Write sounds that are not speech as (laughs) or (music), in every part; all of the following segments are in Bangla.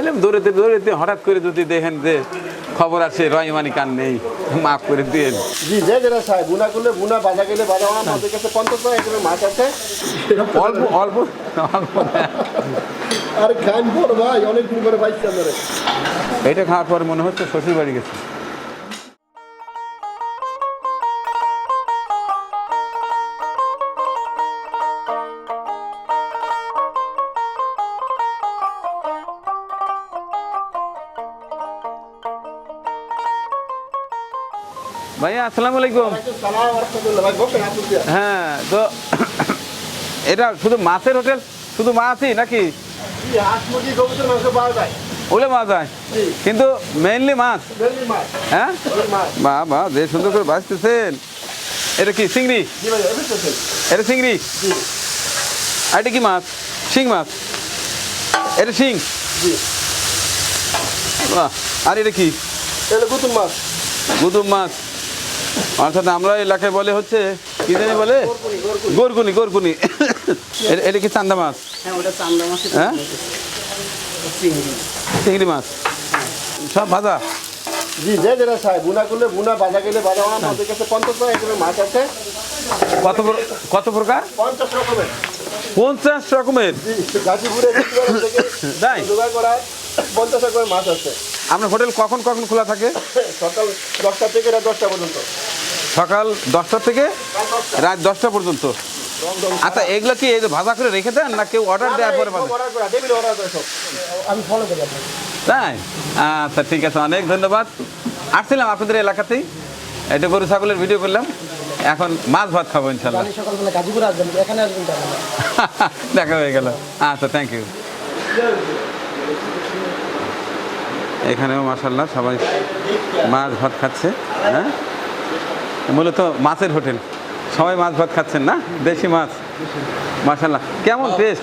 এলাম দৌড়েতে দৌড়েতে হঠাৎ করে যদি দেখেন যে খবর আছে রয়মানি কান নেই মাফ করে দিয়ে জি যে যেটা চাই বুনা করলে বুনা বাজা গেলে বাজা আমার আমাদের কাছে পঞ্চাশ টাকা এখানে মাছ আছে। অল্প অল্প অল্প। আর খান পর ভাই অনেক দিন পাইছি আপনারা এটা খাওয়ার পর মনে হচ্ছে শ্বশুর বাড়ি গেছে। ভাইয়া আসসালামু আলাইকুম। হ্যাঁ তো (coughs) এটা শুধু মাছের হোটেল? শুধু মাছই নাকি? ওলে মাছ হয়। কিন্তু মেইনলি মাছ? হ্যাঁ? বা বা যে সুন্দর করে বাঁচতেছেন এটা কি চিংড়ি? এটা চিংড়ি? আর এটা কি মাছ? শিং মাছ? এটা শিং? আর এটা কি? এটা গুতুম মাছ। গুদুম মাছ। অর্থাৎ আমরা এলাকায় বলে হচ্ছে কি জানি বলে? গোরকুনি গোরকুনি এটা- কি চান্দা মাছ? হ্যাঁ হ্যাঁ? চিংড়ি। মাছ। সব ভাজা? জি যে যেটা চাই বুনা করলে বুনা বাজা গেলে বাজা আমাদের কাছে পঞ্চাশ এখানে মাছ আছে। কত কত প্রকার? পঞ্চাশ রকমের। পঞ্চাশ রকমের? গাজীপুরে তাই? জোগাড় করা পঞ্চাশ রকমের মাছ আছে। আপনার হোটেল কখন কখন খোলা থাকে? সকাল দশটা থেকে রাত দশটা পর্যন্ত। সকাল দশটা থেকে রাত দশটা। পর্যন্ত? আচ্ছা এগুলো কি এই যে ভাজা করে রেখে দেন না কেউ অর্ডার দেওয়ার পরে ভাজা? অর্ডার করা টেবিলে অর্ডার করে সব। আমি ফলো করি তাই? আচ্ছা ঠিক আছে অনেক ধন্যবাদ। আসছিলাম আপনাদের এলাকাতেই। এটা গরু ছাগলের ভিডিও করলাম। এখন মাছ ভাত খাব ইনশাল্লাহ। সকালবেলা গাজীপুরে আসবেন এখানে আসবেন (laughs) দেখা হয়ে গেল। আচ্ছা থ্যাংক ইউ (laughs) এখানেও মাসাল্লাহ সবাই মাছ ভাত খাচ্ছে হ্যাঁ? মূলত মাছের হোটেল। সবাই মাছ ভাত খাচ্ছেন না? দেশি মাছ। মাসাল্লাহ কেমন টেস্ট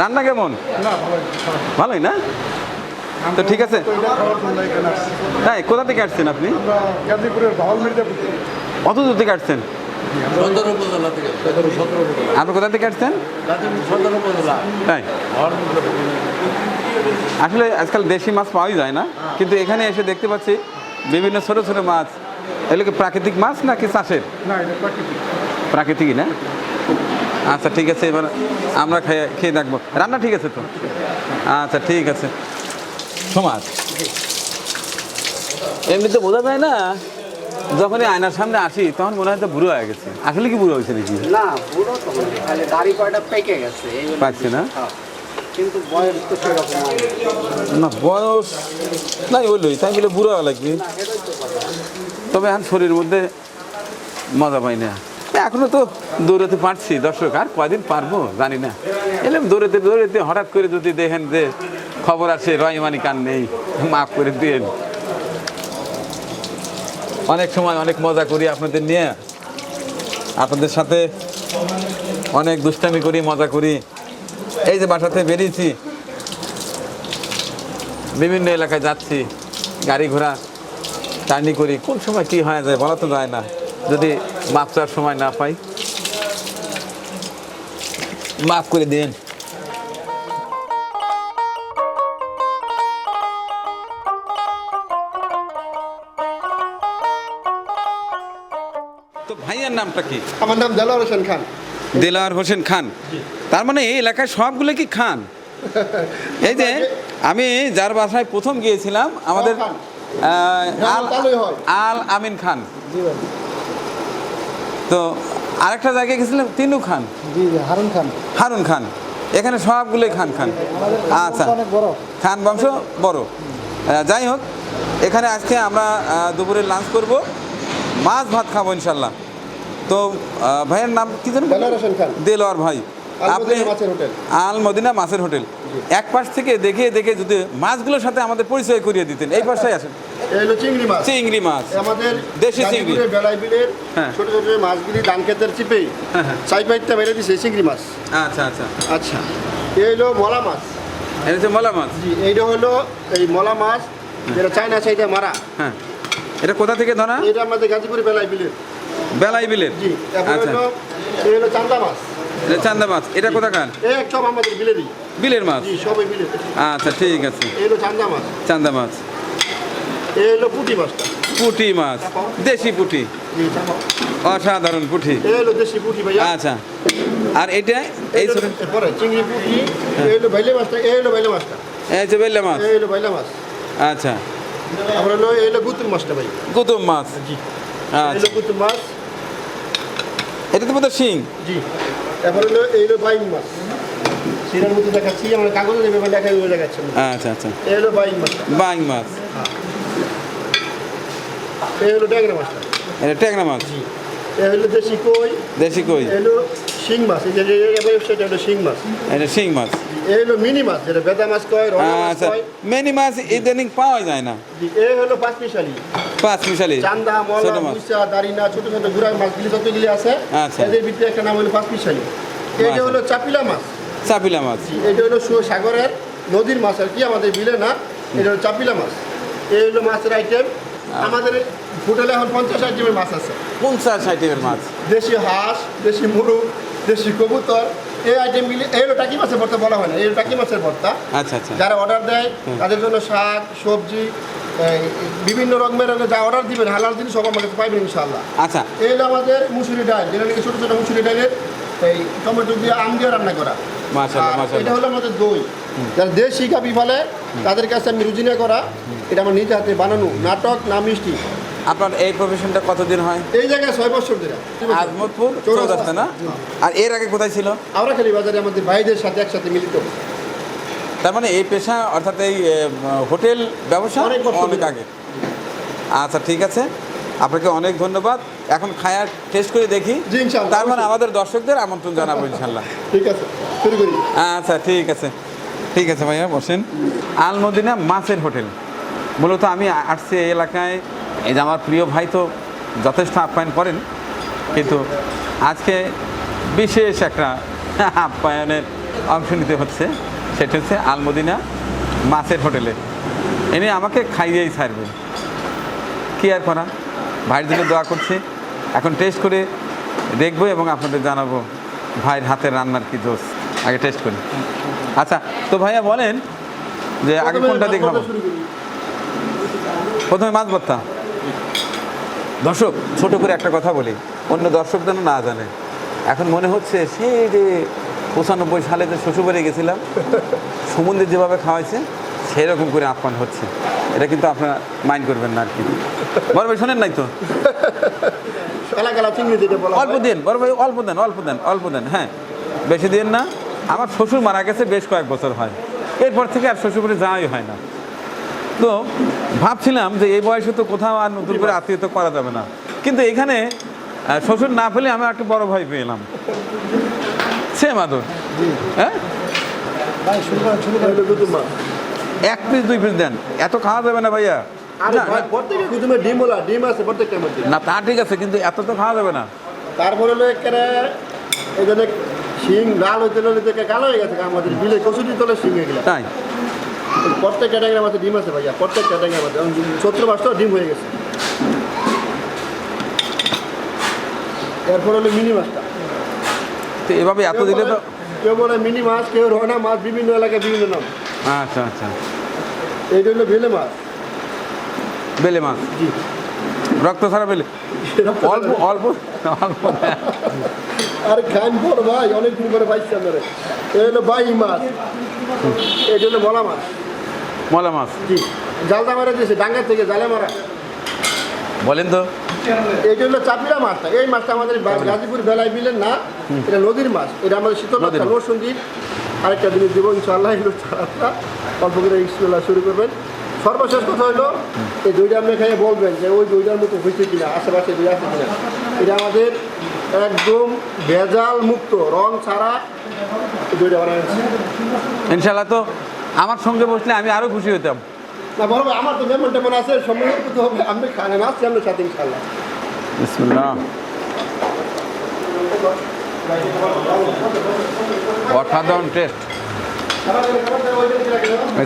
রান্না কেমন? ভালোই না? তো ঠিক আছে। তাই কোথা থেকে আসছেন আপনি? কত দূর থেকে আসছেন? আপনি কোথা থেকে আসছেন? তাই। আসলে আজকাল দেশি মাছ পাওয়াই যায় না কিন্তু এখানে এসে দেখতে পাচ্ছি বিভিন্ন ছোট ছোট মাছ। এগুলো কি প্রাকৃতিক মাছ নাকি চাষের? প্রাকৃতিক। প্রাকৃতিকই না? আচ্ছা ঠিক আছে এবার আমরা খেয়ে খেয়ে দেখব। রান্না ঠিক আছে তো? আচ্ছা ঠিক আছে। সমাজ। এমনিতে বোঝা যায় না যখনই আয়নার সামনে আসি তখন মনে হয় তো বুড়ো হয়ে গেছে। আসলে কি বুড়ো হয়েছে নাকি? না বুড়ো তো না, খালি দাড়ি কয়টা পেকে গেছে এই পাচ্ছি না? হ্যাঁ। না। বয়স নাই বললোই তাই বলে বুড়ো লাগবে। তবে এখন শরীরের মধ্যে মজা পাই না। এখনও তো দৌড়াতে পারছি, দর্শক, আর কয়দিন পারব জানি না। এলাম দৌড়াতে দৌড়াতে হঠাৎ করে যদি দেখেন যে খবর আসে রয়মানি কান নেই, মাফ করে দিন অনেক সময় অনেক মজা করি আপনাদের নিয়ে। আপনাদের সাথে অনেক দুষ্টামি করি, মজা করি। এই যে বাসাতে বেরিয়েছি। বিভিন্ন এলাকায় যাচ্ছি গাড়ি ঘোড়া জার্নি করি। কোন সময় কি হয়ে যায় বলা তো যায় না। যদি মাপ চাওয়ার সময় না পাই। মাফ করে দিন। তো ভাইয়ের নামটা কি? আমার নাম দেলোয়ার হোসেন খান। দেলাওয়ার হোসেন খান। তার মানে এই এলাকায় সবগুলো কি খান? এই যে আমি যার বাসায় প্রথম গিয়েছিলাম আমাদের আল আল আমিন খান। তো আরেকটা জায়গায় গেছিলাম তিনু খান। হারুন খান। হারুন খান। এখানে সবগুলোই খান খান। আচ্ছা। খান বংশ বড়। যাই হোক এখানে আজকে আমরা দুপুরে লাঞ্চ করব। মাছ ভাত খাব ইনশাল্লাহ। তো ভাইয়ের নাম কি জানেন দেলোয়ার ভাই। আপনি। আল মদিনা মাছের হোটেল। এক পাশ থেকে দেখে দেখে যদি মাছগুলোর সাথে আমাদের পরিচয় করিয়ে দিতেন এই পাশটাই আসেন। চিংড়ি মাছ। চিংড়ি মাছ। আমাদের দেশি চিংড়ি। বেলাই বিলের হ্যাঁ। ছোট ছোট মাছগুলি ধান ক্ষেতের চিপেই হ্যাঁ, হ্যাঁ। চাই পাইতে মেরে দিছে চিংড়ি মাছ। আচ্ছা আচ্ছা। আচ্ছা। এই হলো মলা মাছ। এটা হচ্ছে মলা মাছ। জি এইটা হলো এই মলা মাছ যেটা চায়না চাইটা মারা। হ্যাঁ। এটা কোথা থেকে ধরা? এটা আমাদের গাজীপুরের বেলাই বিলের। বেলাই বিলের। জি আচ্ছা। এই হলো চান্দা মাছ। চান্দা মাছ এটা কোথাকার? সব আমাদের বিলেরই বিলের মাছ? জি সবই বিলের আচ্ছা ঠিক আছে। এই হলো চান্দা মাছ। চান্দা মাছ। এই হলো পুঁটি মাছটা। পুঁটি মাছ। দেশি পুঁটি। অসাধারণ পুঁটি। এই দেশি পুঁটি ভাইয়া। আচ্ছা। আর এটা? এই ছোট হলো- চিংড়ি পুঁটি এই হলো বাইলে মাছটা এই হলো বাইলে মাছটা। এই যে বেল্লা মাছ। এই হলো বাইলে মাছ। আচ্ছা। তারপরে হলো এই গুতুম মাছটা ভাই গুতুম মাছ। জি। আচ্ছা। গুতুম মাছ। এটা তো বোধহয় শিং জি। তারপরে হলো এই হলো বাইং মাছ। মধ্যে দেখাচ্ছি আমরা কাগজে দেখাচ্ছি। আচ্ছা আচ্ছা। এই হলো বাইং মাছ। বাইং মাছ। এই হলো ট্যাংরা মাছ এটা ট্যাংরা মাছ। জি। হলো দেশি কই? দেশি কই? এই হলো শিং মাছ। এই যে সেটা হলো শিং মাছ। এটা শিং মাছ। এই হলো মিনি মাছ যেটা বেদা মাছ কয় রঙা মাছ আচ্ছা কয়। মেনি মাছ ইদানিং পাওয়া যায় না। এই হলো পাঁচ মিশালি পাঁচ মিশালি। চান্দা ছোট মলা মুসা দারিনা ছোট ছোট গুড়া মাছগুলি যতগুলি আছে আচ্ছা। এদের ভিতরে একটা নাম হলো পাঁচ মিশালি এইটা। হলো চাপিলা মাছ। চাপিলা মাছ। এটা হলো সাগরের নদীর মাছ আর কি আমাদের বিলে না এটা হলো চাপিলা মাছ। এই হলো মাছের আইটেম আমাদের হোটেলে এখন পঞ্চাশ আইটেমের মাছ আছে। পঞ্চাশ আইটেমের মাছ। দেশি হাঁস দেশি মুরগ দেশি কবুতর এই আইটেমগুলি এই টাকি মাছের ভর্তা বলা হয় না এই টাকি মাছের ভর্তা। আচ্ছা আচ্ছা। যারা অর্ডার দেয় তাদের জন্য শাক সবজি বিভিন্ন রকমের যা অর্ডার দিবেন হালাল জিনিস সব আমার কাছে পাইবেন ইনশাআল্লাহ। আচ্ছা। এই হলো আমাদের মুসুরি ডাল যেটা নাকি ছোটো ছোটো মুসুরি ডালের এই টমেটো দিয়ে আম দিয়ে রান্না করা। এটা হলো আমাদের দই। যারা দেশি কাপি ফেলে তাদের কাছে আমি রুজিনা করা এটা আমার নিজে হাতে বানানো নাটক না মিষ্টি। আপনার এই প্রফেশনটা কতদিন হয়? এই জায়গায় ছয় বছর ধরে। আজমতপুর চৌরাস্তা। না? আর এর আগে কোথায় ছিল? আমরা খালি বাজারে আমাদের ভাইদের সাথে একসাথে মিলিত। তার মানে এই পেশা অর্থাৎ এই হোটেল ব্যবসা? অনেক। আগে। আচ্ছা ঠিক আছে। আপনাকে অনেক ধন্যবাদ। এখন খায়ার টেস্ট করে দেখি। তার মানে আমাদের দর্শকদের আমন্ত্রণ জানাব ইনশাল্লাহ। ঠিক আছে শুরু করি। আচ্ছা ঠিক আছে। ঠিক আছে ভাইয়া, বসেন। আলমদিনা মাছের হোটেল। মূলত আমি আসছি এই এলাকায়। এই যে আমার প্রিয় ভাই তো যথেষ্ট আপ্যায়ন করেন, কিন্তু আজকে বিশেষ একটা আপ্যায়নের অংশ নিতে হচ্ছে। সেটা হচ্ছে আলমদিনা মাছের হোটেলে। এনে আমাকে খাইয়েই ছাড়বে। কী আর করা? ভাইয়ের জন্য দোয়া করছি। এখন টেস্ট করে দেখব এবং আপনাদের জানাব ভাইয়ের হাতের রান্নার কী দোষ। আগে টেস্ট করি। আচ্ছা তো ভাইয়া বলেন যে আগে কোনটা শুরু করি। প্রথমে মাছ ভর্তা। দর্শক ছোট করে একটা কথা বলি। অন্য দর্শক যেন না জানে। এখন মনে হচ্ছে সেই যে পঁচানব্বই সালে যে শ্বশুরবাড়ি গেছিলাম সমুদ্রে যেভাবে খাওয়াইছে সেই রকম করে আপ্যায়ন হচ্ছে। এটা কিন্তু আপনারা মাইন্ড করবেন না আর কি। বড় ভাই শোনেন নাই তো? অল্প দিন বড় ভাই অল্প দেন অল্প দেন অল্প দেন হ্যাঁ। বেশি দিন না। আমার শ্বশুর মারা গেছে বেশ কয়েক বছর হয়। এরপর থেকে আর শ্বশুরবাড়ি যাওয়াই হয় না। তো ভাবছিলাম যে এই বয়সে তো কোথাও আর নতুন করে আত্মীয়তা করা যাবে না। কিন্তু এখানে শ্বশুর না পেলে আমি একটা বড় ভাই পেলাম সে মাদুর হ্যাঁ। এক পিস দুই পিস দেন। এত খাওয়া যাবে না ভাইয়া। না তা ঠিক আছে কিন্তু এত তো খাওয়া যাবে না। তারপরে শিং লাল হইতে হলে দেখে কালো হয়ে গেছে আমাদের বিলে কচুরি তলে শিং হয়ে গেল। তাই? প্রত্যেকটা ট্যাংরা মাছে ডিম আছে ভাইয়া প্রত্যেকটা ট্যাংরা মাছে সত্তর মাসটাও ডিম হয়ে গেছে। এরপর হলো মিনি মাছটা। তো এভাবে এত দিলে তো কেউ বলে মিনি মাছ কেউ রহনা মাছ বিভিন্ন এলাকায় বিভিন্ন নাম। আচ্ছা আচ্ছা। এইটা হলো বেলে মাছ। বেলে মাছ? জি। রক্ত ছাড়া বেলে অল্প অল্প আর খান বড় ভাই অনেকদিন পরে পাইছি আপনারা এই হলো বাই মাছ। এটা হলো বলা মাছ। মলা মাছ। জি। জালদা মারা দিয়েছে ডাঙ্গা থেকে জালে মারা। বলেন তো। এইটা হলো চাপিলা মাছটা। এই মাছটা আমাদের গাজীপুর বেলায় বিলেন না এটা নদীর মাছ। এটা আমাদের শীতল নদীর মাছ। নরসন্দীপ আরেকটা জিনিস দেবো ইনশাল্লাহ এগুলো অল্প করে শুরু করবেন। সর্বশেষ কথা হলো এই দইটা আপনি খাইয়ে বলবেন যে ওই দইটার মতো হয়েছে কিনা আশেপাশে দই আছে কিনা। এটা আমাদের একদম ভেজাল মুক্ত রং ছাড়া দইটা বানাচ্ছি ইনশাল্লাহ তো আমার সঙ্গে বসলে আমি আরও খুশি হতাম না বড় আমার তো মেমন টেমন আছে সময় তো হবে আপনি খানে আসছি আপনার সাথে ইনশাল্লাহ বিসমিল্লাহ। অসাধারণ টেস্ট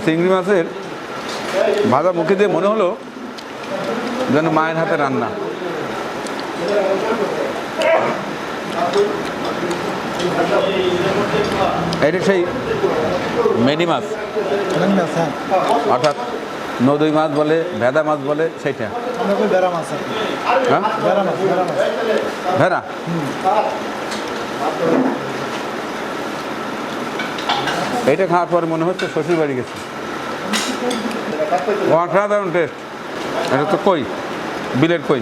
চিংড়ি মাছের ভাজা মুখে দিয়ে মনে হলো যেন মায়ের হাতে রান্না। এটা সেই মেনি মাছ। অর্থাৎ নদী মাছ বলে ভেদা মাছ বলে সেইটা। হ্যাঁ? ভেড়া এটা খাওয়ার পর মনে হচ্ছে শ্বশুর বাড়ি গেছে। অসাধারণ টেস্ট এটা তো কই? বিলের কই?